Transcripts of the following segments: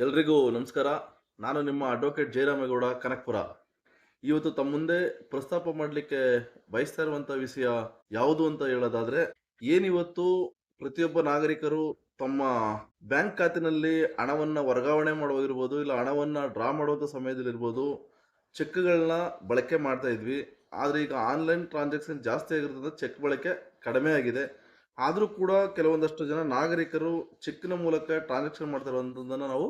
ಎಲ್ರಿಗೂ ನಮಸ್ಕಾರ. ನಾನು ನಿಮ್ಮ ಅಡ್ವೊಕೇಟ್ ಜಯರಾಮೇಗೌಡ, ಕನಕ್ಪುರ. ಇವತ್ತು ತಮ್ಮ ಮುಂದೆ ಪ್ರಸ್ತಾಪ ಮಾಡಲಿಕ್ಕೆ ಬಯಸ್ತಾ ಇರುವಂತ ವಿಷಯ ಯಾವುದು ಅಂತ ಹೇಳೋದಾದ್ರೆ, ಏನಿವತ್ತು ಪ್ರತಿಯೊಬ್ಬ ನಾಗರಿಕರು ತಮ್ಮ ಬ್ಯಾಂಕ್ ಖಾತೆನಲ್ಲಿ ಹಣವನ್ನ ವರ್ಗಾವಣೆ ಮಾಡುವಾಗಿರ್ಬೋದು, ಇಲ್ಲ ಹಣವನ್ನ ಡ್ರಾ ಮಾಡುವಂತ ಸಮಯದಲ್ಲಿರ್ಬೋದು, ಚೆಕ್ಗಳನ್ನ ಬಳಕೆ ಮಾಡ್ತಾ ಇದ್ವಿ. ಆದ್ರೆ ಈಗ ಆನ್ಲೈನ್ ಟ್ರಾನ್ಸಾಕ್ಷನ್ ಜಾಸ್ತಿ ಆಗಿರೋದ್ರಿಂದ ಚೆಕ್ ಬಳಕೆ ಕಡಿಮೆ ಆಗಿದೆ. ಆದರೂ ಕೂಡ ಕೆಲವೊಂದಷ್ಟು ಜನ ನಾಗರಿಕರು ಚೆಕ್ನ ಮೂಲಕ ಟ್ರಾನ್ಸಾಕ್ಷನ್ ಮಾಡ್ತಾ ಇರುವಂಥದ್ದನ್ನು ನಾವು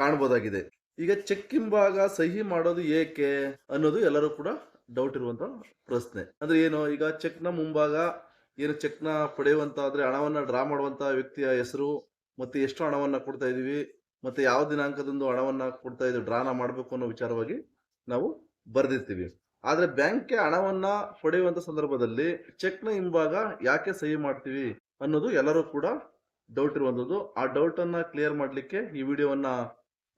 ಕಾಣಬಹುದಾಗಿದೆ ಈಗ ಚೆಕ್ ಹಿಂಭಾಗ ಸಹಿ ಮಾಡೋದು ಏಕೆ ಅನ್ನೋದು ಎಲ್ಲರೂ ಕೂಡ ಡೌಟ್ ಇರುವಂತ ಪ್ರಶ್ನೆ. ಅಂದ್ರೆ ಏನು, ಈಗ ಚೆಕ್ನ ಮುಂಭಾಗ ಏನು ಚೆಕ್ನ ಪಡೆಯುವಂತ ಆದ್ರೆ ಹಣವನ್ನ ಡ್ರಾ ಮಾಡುವಂತ ವ್ಯಕ್ತಿಯ ಹೆಸರು, ಮತ್ತೆ ಎಷ್ಟು ಹಣವನ್ನ ಕೊಡ್ತಾ ಇದೀವಿ ಮತ್ತೆ ಯಾವ ದಿನಾಂಕದಂದು ಹಣವನ್ನ ಕೊಡ್ತಾ ಇದೀವಿ ಡ್ರಾನ ಮಾಡಬೇಕು ಅನ್ನೋ ವಿಚಾರವಾಗಿ ನಾವು ಬರೆದಿರ್ತೀವಿ. ಆದ್ರೆ ಬ್ಯಾಂಕ್ಗೆ ಹಣವನ್ನ ಪಡೆಯುವಂತ ಸಂದರ್ಭದಲ್ಲಿ ಚೆಕ್ನ ಹಿಂಭಾಗ ಯಾಕೆ ಸಹಿ ಮಾಡ್ತೀವಿ ಅನ್ನೋದು ಎಲ್ಲರೂ ಕೂಡ ಡೌಟ್ ಇರುವಂತದ್ದು. ಆ ಡೌಟ್ ಅನ್ನ ಕ್ಲಿಯರ್ ಮಾಡ್ಲಿಕ್ಕೆ ಈ ವಿಡಿಯೋವನ್ನ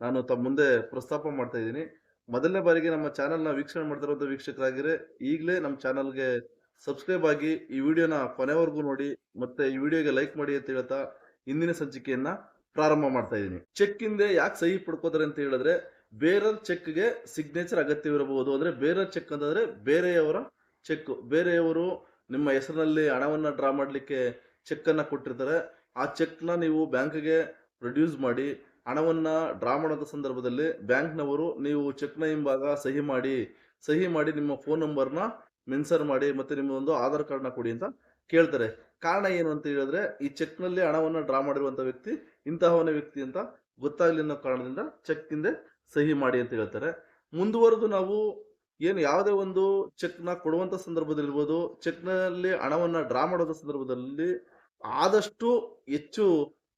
ನಾನು ತಮ್ಮ ಮುಂದೆ ಪ್ರಸ್ತಾಪ ಮಾಡ್ತಾ ಇದ್ದೀನಿ. ಮೊದಲನೇ ಬಾರಿಗೆ ನಮ್ಮ ಚಾನೆಲ್ನ ವೀಕ್ಷಣೆ ಮಾಡ್ತಿರುವಂತ ವೀಕ್ಷಕರಾಗಿರೆ ಈಗಲೇ ನಮ್ಮ ಚಾನಲ್ಗೆ ಸಬ್ಸ್ಕ್ರೈಬ್ ಆಗಿ ಈ ವಿಡಿಯೋನ ಕೊನೆವರೆಗೂ ನೋಡಿ ಮತ್ತೆ ಈ ವಿಡಿಯೋಗೆ ಲೈಕ್ ಮಾಡಿ ಅಂತ ಹೇಳ್ತಾ ಇಂದಿನ ಸಂಚಿಕೆಯನ್ನ ಪ್ರಾರಂಭ ಮಾಡ್ತಾ ಇದ್ದೀನಿ. ಚೆಕ್ ಹಿಂದೆ ಯಾಕೆ ಸಹಿ ಪಡ್ಕೋತಾರೆ ಅಂತ ಹೇಳಿದ್ರೆ ಬೇರರ್ ಚೆಕ್ಗೆ ಸಿಗ್ನೇಚರ್ ಅಗತ್ಯವಿರಬಹುದು ಅಂದ್ರೆ ಬೇರರ್ ಚೆಕ್ ಅಂತಂದ್ರೆ ಬೇರೆಯವರ ಚೆಕ್ ಬೇರೆಯವರು ನಿಮ್ಮ ಹೆಸರಿನಲ್ಲಿ ಹಣವನ್ನ ಡ್ರಾ ಮಾಡ್ಲಿಕ್ಕೆ ಚೆಕ್ ಅನ್ನ ಕೊಟ್ಟಿರ್ತಾರೆ. ಆ ಚೆಕ್ನ ನೀವು ಬ್ಯಾಂಕ್ಗೆ ಪ್ರೊಡ್ಯೂಸ್ ಮಾಡಿ ಹಣವನ್ನ ಡ್ರಾ ಮಾಡೋದ ಸಂದರ್ಭದಲ್ಲಿ ಬ್ಯಾಂಕ್ನವರು ನೀವು ಚೆಕ್ನ ಹಿಂಭಾಗ ಸಹಿ ಮಾಡಿ ಸಹಿ ಮಾಡಿ ನಿಮ್ಮ ಫೋನ್ ನಂಬರ್ನ ಮೆನ್ಸರ್ ಮಾಡಿ ಮತ್ತೆ ನಿಮ್ಮ ಒಂದು ಆಧಾರ್ ಕಾರ್ಡ್ನ ಕೊಡಿ ಅಂತ ಕೇಳ್ತಾರೆ. ಕಾರಣ ಏನು ಅಂತ ಹೇಳಿದ್ರೆ ಈ ಚೆಕ್ನಲ್ಲಿ ಹಣವನ್ನು ಡ್ರಾ ಮಾಡಿರುವಂಥ ವ್ಯಕ್ತಿ, ಇಂತಹವನ ವ್ಯಕ್ತಿ ಅಂತ ಗೊತ್ತಾಗ್ಲಿ ಅನ್ನೋ ಕಾರಣದಿಂದ ಚೆಕ್ ಹಿಂದೆ ಸಹಿ ಮಾಡಿ ಅಂತ ಹೇಳ್ತಾರೆ. ಮುಂದುವರೆದು ನಾವು ಏನು ಯಾವುದೇ ಒಂದು ಚೆಕ್ನ ಕೊಡುವಂತ ಚೆಕ್ನಲ್ಲಿ ಹಣವನ್ನು ಚೆಕ್ನಲ್ಲಿ ಹಣವನ್ನ ಡ್ರಾ ಮಾಡೋದ ಸಂದರ್ಭದಲ್ಲಿ ಆದಷ್ಟು ಹೆಚ್ಚು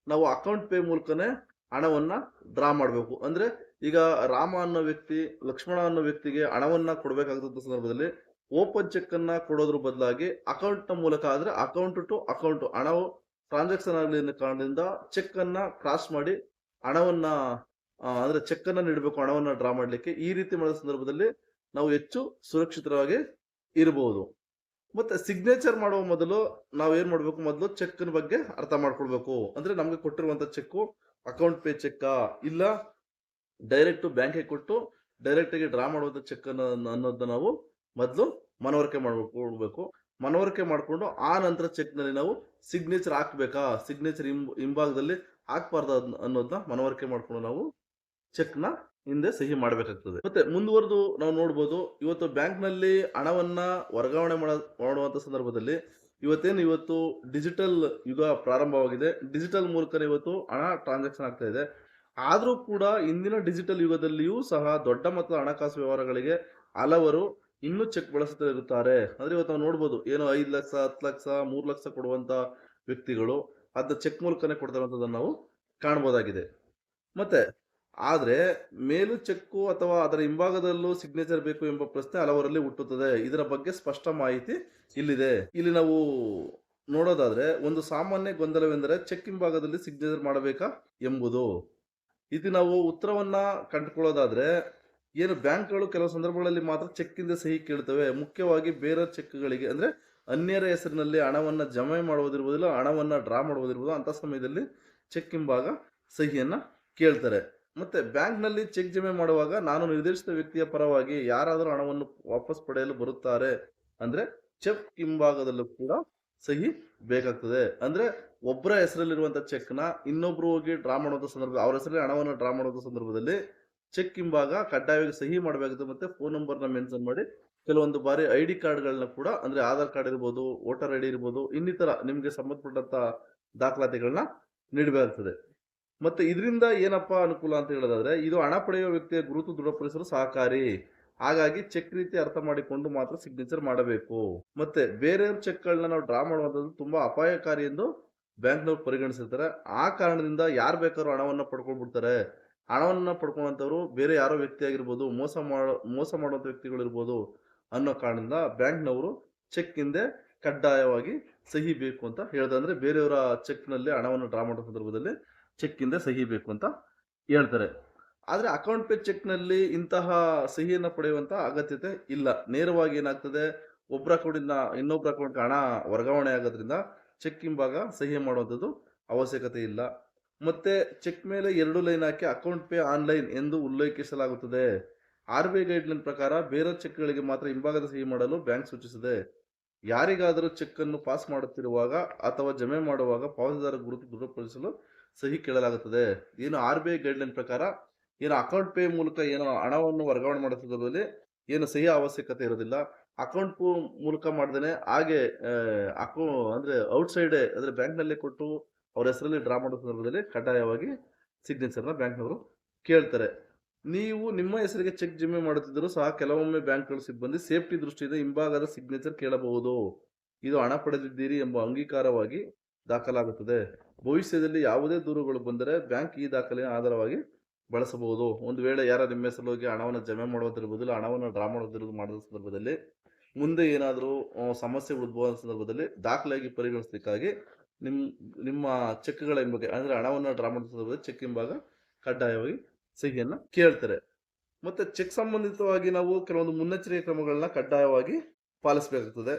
ನಾವು ಅಕೌಂಟ್ ಪೇ ಮೂಲಕನೇ ಹಣವನ್ನ ಡ್ರಾ ಮಾಡಬೇಕು. ಅಂದ್ರೆ ಈಗ ರಾಮ ಅನ್ನೋ ವ್ಯಕ್ತಿ, ಲಕ್ಷ್ಮಣ ಅನ್ನೋ ವ್ಯಕ್ತಿಗೆ ಹಣವನ್ನ ಕೊಡಬೇಕಾದಂತ ಸಂದರ್ಭದಲ್ಲಿ ಓಪನ್ ಚೆಕ್ ಅನ್ನ ಕೊಡೋದ್ರ ಬದಲಾಗಿ ಅಕೌಂಟ್ನ ಮೂಲಕ ಆದ್ರೆ ಅಕೌಂಟ್ ಟು ಅಕೌಂಟ್ ಹಣವು ಟ್ರಾನ್ಸಾಕ್ಷನ್ ಆಗಲಿ ಕಾರಣದಿಂದ ಚೆಕ್ ಅನ್ನ ಕ್ರಾಸ್ ಮಾಡಿ ಹಣವನ್ನ ಅಂದ್ರೆ ಚೆಕ್ ಅನ್ನ ನೀಡಬೇಕು, ಹಣವನ್ನ ಡ್ರಾ ಮಾಡ್ಲಿಕ್ಕೆ ಈ ರೀತಿ ಮಾಡಿದ ಸಂದರ್ಭದಲ್ಲಿ ನಾವು ಹೆಚ್ಚು ಸುರಕ್ಷಿತವಾಗಿ ಇರಬಹುದು ಮತ್ತೆ ಸಿಗ್ನೇಚರ್ ಮಾಡುವ ಮೊದಲು ನಾವು ಏನ್ ಮಾಡ್ಬೇಕು? ಮೊದಲು ಚೆಕ್ ಬಗ್ಗೆ ಅರ್ಥ ಮಾಡ್ಕೊಳ್ಬೇಕು. ಅಂದ್ರೆ ನಮ್ಗೆ ಕೊಟ್ಟಿರುವಂತ ಚೆಕ್ ಅಕೌಂಟ್ ಪೇ ಚೆಕ್ ಇಲ್ಲ. ಡೈರೆಕ್ಟ್ ಬ್ಯಾಂಕಿಗೆ ಕೊಟ್ಟು ಡೈರೆಕ್ಟ್ ಆಗಿ ಡ್ರಾ ಮಾಡುವಂತ ಚೆಕ್ ಅನ್ನೋದನ್ನ ನಾವು ಮೊದಲು ಮನವರಿಕೆ ಮಾಡ್ಬೇಕು ಮನವರಿಕೆ ಮಾಡಿಕೊಂಡು ಆ ನಂತರ ಚೆಕ್ನಲ್ಲಿ ನಾವು ಸಿಗ್ನೇಚರ್ ಹಾಕ್ಬೇಕಾ? ಸಿಗ್ನೇಚರ್ ಹಿಂಭಾಗದಲ್ಲಿ ಹಾಕ್ಬಾರ್ದು ಅನ್ನೋದನ್ನ ಮನವರಿಕೆ ಮಾಡಿಕೊಂಡು ನಾವು ಚೆಕ್ನ ಹಿಂದೆ ಸಹಿ ಮಾಡಬೇಕಾಗ್ತದೆ. ಮತ್ತೆ ಮುಂದುವರೆದು ನಾವು ನೋಡ್ಬೋದು, ಇವತ್ತು ಬ್ಯಾಂಕ್ನಲ್ಲಿ ಹಣವನ್ನ ವರ್ಗಾವಣೆ ಮಾಡ- ಮಾಡುವಂತ ಸಂದರ್ಭದಲ್ಲಿ ಇವತ್ತೇನು, ಇವತ್ತು ಡಿಜಿಟಲ್ ಯುಗ ಪ್ರಾರಂಭವಾಗಿದೆ. ಡಿಜಿಟಲ್ ಮೂಲಕ ಇವತ್ತು ಹಣ ಟ್ರಾನ್ಸಾಕ್ಷನ್ ಆಗ್ತಾ ಇದೆ. ಆದರೂ ಕೂಡ ಇಂದಿನ ಡಿಜಿಟಲ್ ಯುಗದಲ್ಲಿಯೂ ಸಹ ದೊಡ್ಡ ಮೊತ್ತದ ಹಣಕಾಸು ವ್ಯವಹಾರಗಳಿಗೆ ಹಲವರು ಇನ್ನೂ ಚೆಕ್ ಬಳಸುತ್ತಾ ಇರುತ್ತಾರೆ. ಅಂದ್ರೆ ಇವತ್ತು ನಾವು ನೋಡ್ಬೋದು, ಏನೋ ಐದು ಲಕ್ಷ, ಹತ್ತು ಲಕ್ಷ, ಮೂರು ಲಕ್ಷ ಕೊಡುವಂತ ವ್ಯಕ್ತಿಗಳು ಅದನ್ನ ಚೆಕ್ ಮೂಲಕನೇ ಕೊಡ್ತಾ ಇರುವಂತದನ್ನ ನಾವು ಕಾಣ್ಬೋದಾಗಿದೆ. ಮತ್ತೆ ಆದ್ರೆ ಮೇಲು ಚೆಕ್ಕು ಅಥವಾ ಅದರ ಹಿಂಭಾಗದಲ್ಲೂ ಸಿಗ್ನೇಚರ್ ಬೇಕು ಎಂಬ ಪ್ರಶ್ನೆ ಹಲವರಲ್ಲಿ ಹುಟ್ಟುತ್ತದೆ. ಇದರ ಬಗ್ಗೆ ಸ್ಪಷ್ಟ ಮಾಹಿತಿ ಇಲ್ಲಿದೆ. ಇಲ್ಲಿ ನಾವು ನೋಡೋದಾದ್ರೆ ಒಂದು ಸಾಮಾನ್ಯ ಗೊಂದಲವೆಂದರೆ ಚೆಕ್ ಹಿಂಭಾಗದಲ್ಲಿ ಸಿಗ್ನೇಚರ್ ಮಾಡಬೇಕಾ ಎಂಬುದು. ಇದು ನಾವು ಉತ್ತರವನ್ನು ಕಂಡುಕೊಳ್ಳೋದಾದ್ರೆ ಏನು ಬ್ಯಾಂಕ್ಗಳು ಕೆಲವು ಸಂದರ್ಭಗಳಲ್ಲಿ ಮಾತ್ರ ಚೆಕ್ಕಿಂದ ಸಹಿ ಕೇಳ್ತವೆ ಮುಖ್ಯವಾಗಿ ಬೇರೆ ಚೆಕ್ಗಳಿಗೆ ಅಂದರೆ ಅನ್ಯರ ಹೆಸರಿನಲ್ಲಿ ಹಣವನ್ನು ಜಮೆ ಮಾಡುವುದಿರುವುದಿಲ್ಲ, ಹಣವನ್ನು ಡ್ರಾ ಮಾಡುವುದಿರ್ಬೋದು ಅಂತ ಸಮಯದಲ್ಲಿ ಚೆಕ್ ಹಿಂಭಾಗ ಸಹಿಯನ್ನು ಕೇಳ್ತಾರೆ. ಮತ್ತೆ ಬ್ಯಾಂಕ್ನಲ್ಲಿ ಚೆಕ್ ಜಮೆ ಮಾಡುವಾಗ ನಾನು ನಿರ್ದೇಶಿತ ವ್ಯಕ್ತಿಯ ಪರವಾಗಿ ಯಾರಾದರೂ ಹಣವನ್ನು ವಾಪಸ್ ಪಡೆಯಲು ಬರುತ್ತಾರೆ ಅಂದ್ರೆ ಚೆಕ್ ಹಿಂಭಾಗದಲ್ಲೂ ಕೂಡ ಸಹಿ ಬೇಕಾಗ್ತದೆ. ಅಂದ್ರೆ ಒಬ್ಬರ ಹೆಸರಲ್ಲಿರುವಂತ ಚೆಕ್ನ ಇನ್ನೊಬ್ರು ಹೋಗಿ ಡ್ರಾ ಮಾಡುವಂತ ಸಂದರ್ಭ, ಅವ್ರ ಹೆಸರಲ್ಲಿ ಹಣವನ್ನು ಡ್ರಾ ಮಾಡುವಂತ ಸಂದರ್ಭದಲ್ಲಿ ಚೆಕ್ ಹಿಂಭಾಗ ಕಡ್ಡಾಯವಾಗಿ ಸಹಿ ಮಾಡಬೇಕಾಗುತ್ತೆ ಮತ್ತೆ ಫೋನ್ ನಂಬರ್ನ ಮೆನ್ಷನ್ ಮಾಡಿ ಕೆಲವೊಂದು ಬಾರಿ ಐ ಡಿ ಕಾರ್ಡ್ಗಳನ್ನ ಕೂಡ ಅಂದ್ರೆ ಆಧಾರ್ ಕಾರ್ಡ್ ಇರ್ಬೋದು, ವೋಟರ್ ಐ ಡಿ ಇರ್ಬೋದು, ಇನ್ನಿತರ ನಿಮ್ಗೆ ಸಂಬಂಧಪಟ್ಟಂತ ದಾಖಲಾತಿಗಳನ್ನ ನೀಡಬೇಕಾಗ್ತದೆ. ಮತ್ತೆ ಇದರಿಂದ ಏನಪ್ಪ ಅನುಕೂಲ ಅಂತ ಹೇಳೋದಾದ್ರೆ, ಇದು ಹಣ ಪಡೆಯುವ ವ್ಯಕ್ತಿಯ ಗುರುತು ದೃಢಪಡಿಸಲು ಸಹಕಾರಿ. ಹಾಗಾಗಿ ಚೆಕ್ ರೀತಿ ಅರ್ಥ ಮಾಡಿಕೊಂಡು ಮಾತ್ರ ಸಿಗ್ನೇಚರ್ ಮಾಡಬೇಕು. ಮತ್ತೆ ಬೇರೆಯವ್ರ ಚೆಕ್ಗಳನ್ನ ನಾವು ಡ್ರಾ ಮಾಡುವಂಥದ್ದು ತುಂಬಾ ಅಪಾಯಕಾರಿ ಎಂದು ಬ್ಯಾಂಕ್ನವ್ರು ಪರಿಗಣಿಸಿರ್ತಾರೆ. ಆ ಕಾರಣದಿಂದ ಯಾರು ಬೇಕಾದ್ರೂ ಹಣವನ್ನ ಪಡ್ಕೊಂಡ್ಬಿಡ್ತಾರೆ. ಹಣವನ್ನು ಪಡ್ಕೊಂಡಂತವ್ರು ಬೇರೆ ಯಾರೋ ವ್ಯಕ್ತಿ ಆಗಿರ್ಬೋದು ಮೋಸ ಮಾಡೋ, ಮೋಸ ಮಾಡುವಂಥ ವ್ಯಕ್ತಿಗಳು ಇರ್ಬೋದು ಅನ್ನೋ ಕಾರಣದಿಂದ ಬ್ಯಾಂಕ್ನವರು ಚೆಕ್ ಹಿಂದೆ ಕಡ್ಡಾಯವಾಗಿ ಸಹಿ ಬೇಕು ಅಂತ ಹೇಳ್ದೆ ಅಂದರೆ ಬೇರೆಯವರ ಚೆಕ್ನಲ್ಲಿ ಹಣವನ್ನು ಡ್ರಾ ಮಾಡೋ ಸಂದರ್ಭದಲ್ಲಿ ಚೆಕ್ ಹಿಂದೆ ಸಹಿ ಬೇಕು ಅಂತ ಹೇಳ್ತಾರೆ. ಆದರೆ ಅಕೌಂಟ್ ಪೇ ಚೆಕ್ನಲ್ಲಿ ಇಂತಹ ಸಹಿಯನ್ನು ಪಡೆಯುವಂಥ ಅಗತ್ಯತೆ ಇಲ್ಲ. ನೇರವಾಗಿ ಏನಾಗ್ತದೆ? ಒಬ್ಬರ ಅಕೌಂಟಿಂದ ಇನ್ನೊಬ್ಬರ ಅಕೌಂಟ್ಗೆ ಹಣ ವರ್ಗಾವಣೆ ಆಗೋದ್ರಿಂದ ಚೆಕ್ ಹಿಂಭಾಗ ಸಹಿ ಮಾಡುವಂಥದ್ದು ಅವಶ್ಯಕತೆ ಇಲ್ಲ. ಮತ್ತೆ ಚೆಕ್ ಮೇಲೆ ಎರಡು ಲೈನ್ ಹಾಕಿ ಅಕೌಂಟ್ ಪೇ ಆನ್ಲೈನ್ ಎಂದು ಉಲ್ಲೇಖಿಸಲಾಗುತ್ತದೆ. ಆರ್ ಬಿ ಐ ಗೈಡ್ಲೈನ್ ಪ್ರಕಾರ ಬೇರೆ ಚೆಕ್ಗಳಿಗೆ ಮಾತ್ರ ಹಿಂಭಾಗದ ಸಹಿ ಮಾಡಲು ಬ್ಯಾಂಕ್ ಸೂಚಿಸಿದೆ. ಯಾರಿಗಾದರೂ ಚೆಕ್ಕನ್ನು ಪಾಸ್ ಮಾಡುತ್ತಿರುವಾಗ ಅಥವಾ ಜಮೆ ಮಾಡುವಾಗ ಪಾವತಿದಾರ ಗುರುತು ದೃಢಪಡಿಸಲು ಸಹಿ ಕೇಳಲಾಗುತ್ತದೆ. ಏನು ಆರ್ ಬಿ ಐ ಗೈಡ್ಲೈನ್ ಪ್ರಕಾರ ಏನು ಅಕೌಂಟ್ ಪೇ ಮೂಲಕ ಏನೋ ಹಣವನ್ನು ವರ್ಗಾವಣೆ ಮಾಡುತ್ತಿದ್ದಲ್ಲಿ ಏನು ಸಹಿ ಅವಶ್ಯಕತೆ ಇರೋದಿಲ್ಲ. ಅಕೌಂಟ್ ಮೂಲಕ ಮಾಡ್ದೇನೆ ಹಾಗೆ ಅಕೌ ಅಂದರೆ ಔಟ್ಸೈಡೇ ಅಂದರೆ ಬ್ಯಾಂಕ್ನಲ್ಲೇ ಕೊಟ್ಟು ಅವ್ರ ಹೆಸರಲ್ಲಿ ಡ್ರಾ ಮಾಡೋ ಸಂದರ್ಭದಲ್ಲಿ ಕಡ್ಡಾಯವಾಗಿ ಸಿಗ್ನೇಚರ್ನ ಬ್ಯಾಂಕ್ನವರು ಕೇಳ್ತಾರೆ. ನೀವು ನಿಮ್ಮ ಹೆಸರಿಗೆ ಚೆಕ್ ಜಮೆ ಮಾಡುತ್ತಿದ್ದರೂ ಸಹ ಕೆಲವೊಮ್ಮೆ ಬ್ಯಾಂಕ್ಗಳು ಸಿಬ್ಬಂದಿ ಸೇಫ್ಟಿ ದೃಷ್ಟಿಯಿಂದ ಹಿಂಭಾಗದ ಸಿಗ್ನೇಚರ್ ಕೇಳಬಹುದು. ಇದು ಹಣ ಪಡೆದಿದ್ದೀರಿ ಎಂಬ ಅಂಗೀಕಾರವಾಗಿ ದಾಖಲಾಗುತ್ತದೆ. ಭವಿಷ್ಯದಲ್ಲಿ ಯಾವುದೇ ದೂರುಗಳು ಬಂದರೆ ಬ್ಯಾಂಕ್ ಈ ದಾಖಲೆಯ ಆಧಾರವಾಗಿ ಬಳಸಬಹುದು. ಒಂದು ವೇಳೆ ಯಾರ ನಿಮ್ಮ ಹೆಸರಿಗೆ ಹಣವನ್ನು ಜಮೆ ಮಾಡುವುದರ ಬದಲು ಹಣವನ್ನು ಡ್ರಾ ಮಾಡೋದ್ರ ಮಾಡಿದ ಸಂದರ್ಭದಲ್ಲಿ, ಮುಂದೆ ಏನಾದರೂ ಸಮಸ್ಯೆಗಳು ಉದ್ಭವ ಸಂದರ್ಭದಲ್ಲಿ ದಾಖಲೆಯಾಗಿ ಪರಿಗಣಿಸಲಿಕ್ಕಾಗಿ ನಿಮ್ಮ ನಿಮ್ಮ ಚೆಕ್ಗಳ ಬಗ್ಗೆ ಅಂದರೆ ಹಣವನ್ನು ಡ್ರಾ ಮಾಡಿದ ಸಂದರ್ಭದಲ್ಲಿ ಚೆಕ್ ಹಿಂಭಾಗ ಕಡ್ಡಾಯವಾಗಿ ಸಹಿಯನ್ನು ಕೇಳ್ತಾರೆ. ಮತ್ತು ಚೆಕ್ ಸಂಬಂಧಿತವಾಗಿ ನಾವು ಕೆಲವೊಂದು ಮುನ್ನೆಚ್ಚರಿಕೆ ಕ್ರಮಗಳನ್ನ ಕಡ್ಡಾಯವಾಗಿ ಪಾಲಿಸಬೇಕಾಗ್ತದೆ.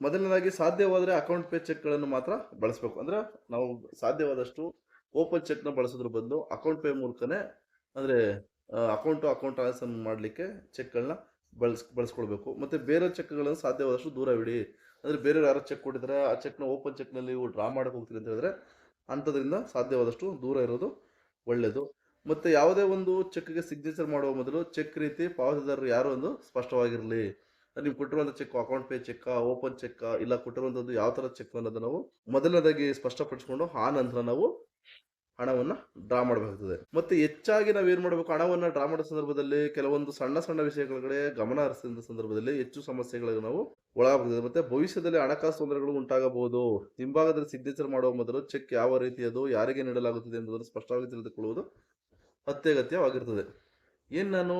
ಮೊದಲನೇದಾಗಿ ಸಾಧ್ಯವಾದರೆ ಅಕೌಂಟ್ ಪೇ ಚೆಕ್ಗಳನ್ನು ಮಾತ್ರ ಬಳಸಬೇಕು. ಅಂದರೆ ನಾವು ಸಾಧ್ಯವಾದಷ್ಟು ಓಪನ್ ಚೆಕ್ನ ಬಳಸಿದ್ರ ಬದಲು ಅಕೌಂಟ್ ಪೇ ಮೂಲಕನೇ ಅಂದರೆ ಅಕೌಂಟ್ ಅಕೌಂಟ್ ಟ್ರಾನ್ಸಾಕ್ಷನ್ ಮಾಡಲಿಕ್ಕೆ ಚೆಕ್ಗಳನ್ನ ಬಳಸ್, ಬಳಸ್ಕೊಳ್ಬೇಕು. ಮತ್ತು ಬೇರೆ ಚೆಕ್ಗಳನ್ನು ಸಾಧ್ಯವಾದಷ್ಟು ದೂರವಿಡಿ ಅಂದರೆ ಬೇರೆಯವ್ರು ಯಾರೋ ಚೆಕ್ ಕೊಟ್ಟಿದ್ರೆ ಆ ಚೆಕ್ನ ಓಪನ್ ಚೆಕ್ನಲ್ಲಿ ನೀವು ಡ್ರಾ ಮಾಡಕ್ಕೆ ಹೋಗ್ತೀರಿ ಅಂತ ಹೇಳಿದ್ರೆ ಅಂಥದ್ರಿಂದ ಸಾಧ್ಯವಾದಷ್ಟು ದೂರ ಇರೋದು ಒಳ್ಳೆಯದು ಮತ್ತು ಯಾವುದೇ ಒಂದು ಚೆಕ್ಗೆ ಸಿಗ್ನೇಚರ್ ಮಾಡುವ ಮೊದಲು ಚೆಕ್ ರೀತಿ ಪಾವತಿದಾರರು ಯಾರು ಒಂದು ಸ್ಪಷ್ಟವಾಗಿರಲಿ. ನೀವು ಕೊಟ್ಟಿರುವಂಥ cheque account pay cheque open cheque ಇಲ್ಲ ಕೊಟ್ಟಿರುವಂಥದ್ದು ಯಾವ ಥರ ಚೆಕ್ ಅನ್ನೋದು ನಾವು ಮೊದಲನೇದಾಗಿ ಸ್ಪಷ್ಟಪಡಿಸ್ಕೊಂಡು ಆ ನಂತರ ನಾವು ಹಣವನ್ನು ಡ್ರಾ ಮಾಡಬೇಕಾಗ್ತದೆ. ಮತ್ತೆ ಹೆಚ್ಚಾಗಿ ನಾವು ಏನು ಮಾಡಬೇಕು, ಹಣವನ್ನು ಡ್ರಾ ಮಾಡೋ ಸಂದರ್ಭದಲ್ಲಿ ಕೆಲವೊಂದು ಸಣ್ಣ ಸಣ್ಣ ವಿಷಯಗಳ ಕಡೆ ಗಮನ ಹರಿಸಿದ ಸಂದರ್ಭದಲ್ಲಿ ಹೆಚ್ಚು ಸಮಸ್ಯೆಗಳಿಗೆ ನಾವು ಒಳಗಾಗ್ತದೆ ಮತ್ತೆ ಭವಿಷ್ಯದಲ್ಲಿ ಹಣಕಾಸು ತೊಂದರೆಗಳು ಉಂಟಾಗಬಹುದು. ಹಿಂಭಾಗದಲ್ಲಿ ಸಿಗ್ನೇಚರ್ ಮಾಡುವ ಮೊದಲು ಚೆಕ್ ಯಾವ ರೀತಿಯದು ಯಾರಿಗೆ ನೀಡಲಾಗುತ್ತದೆ ಎಂಬುದನ್ನು ಸ್ಪಷ್ಟವಾಗಿ ತಿಳಿದುಕೊಳ್ಳುವುದು ಅತ್ಯಗತ್ಯವಾಗಿರ್ತದೆ. ಏನು ನಾನು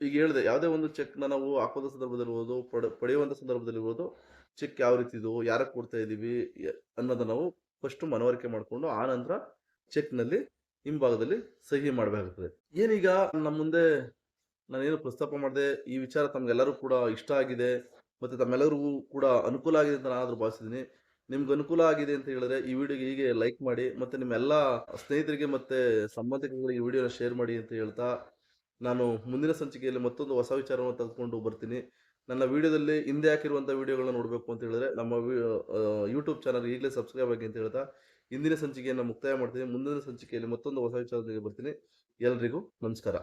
ಈಗ ಹೇಳಿದೆ, ಯಾವುದೇ ಒಂದು ಚೆಕ್ನ ನಾವು ಹಾಕೋದ ಸಂದರ್ಭದಲ್ಲಿರ್ಬೋದು, ಪಡ, ಪಡೆಯುವಂಥ ಸಂದರ್ಭದಲ್ಲಿರ್ಬೋದು, ಚೆಕ್ ಯಾವ ರೀತಿ ಇದು, ಯಾರಕ್ಕೆ ಕೊಡ್ತಾ ಇದ್ದೀವಿ ಅನ್ನೋದನ್ನ ನಾವು ಫಸ್ಟ್ ಮನವರಿಕೆ ಮಾಡಿಕೊಂಡು ಆ ನಂತರ ಚೆಕ್ನಲ್ಲಿ ಹಿಂಭಾಗದಲ್ಲಿ ಸಹಿ ಮಾಡಬೇಕಾಗ್ತದೆ. ಏನೀಗ ನಮ್ಮ ಮುಂದೆ ನಾನೇನು ಪ್ರಸ್ತಾಪ ಮಾಡಿದೆ, ಈ ವಿಚಾರ ತಮಗೆಲ್ಲರೂ ಕೂಡ ಇಷ್ಟ ಆಗಿದೆ, ಮತ್ತು ತಮ್ಮೆಲ್ಲರಿಗೂ ಕೂಡ ಅನುಕೂಲ ಆಗಿದೆ ಅಂತ ನಾನಾದರೂ ಭಾವಿಸಿದ್ದೀನಿ. ನಿಮ್ಗೆ ಅನುಕೂಲ ಆಗಿದೆ ಅಂತ ಹೇಳಿದ್ರೆ ಈ ವಿಡಿಯೋಗೆ ಹೀಗೆ ಲೈಕ್ ಮಾಡಿ, ಮತ್ತು ನಿಮ್ಮೆಲ್ಲ ಸ್ನೇಹಿತರಿಗೆ ಮತ್ತು ಸಂಬಂಧಿಕರಿಗೆ ಈ ವಿಡಿಯೋನ ಶೇರ್ ಮಾಡಿ ಅಂತ ಹೇಳ್ತಾ ನಾನು ಮುಂದಿನ ಸಂಚಿಕೆಯಲ್ಲಿ ಮತ್ತೊಂದು ಹೊಸ ವಿಚಾರವನ್ನು ತೆಗೆದುಕೊಂಡು ಬರ್ತೀನಿ. ನನ್ನ ವಿಡಿಯೋದಲ್ಲಿ ಹಿಂದೆ ಹಾಕಿರುವಂಥ ವಿಡಿಯೋಗಳನ್ನ ನೋಡಬೇಕು ಅಂತ ಹೇಳಿದ್ರೆ ನಮ್ಮ ಯೂಟ್ಯೂಬ್ ಚಾನಲ್ ಈಗಲೇ ಸಬ್ಸ್ಕ್ರೈಬ್ ಆಗಿ ಅಂತ ಹೇಳ್ತಾ ಹಿಂದಿನ ಸಂಚಿಕೆಯನ್ನು ಮುಕ್ತಾಯ ಮಾಡ್ತೀನಿ. ಮುಂದಿನ ಸಂಚಿಕೆಯಲ್ಲಿ ಮತ್ತೊಂದು ಹೊಸ ವಿಚಾರದೊಂದಿಗೆ ಬರ್ತೀನಿ. ಎಲ್ರಿಗೂ ನಮಸ್ಕಾರ.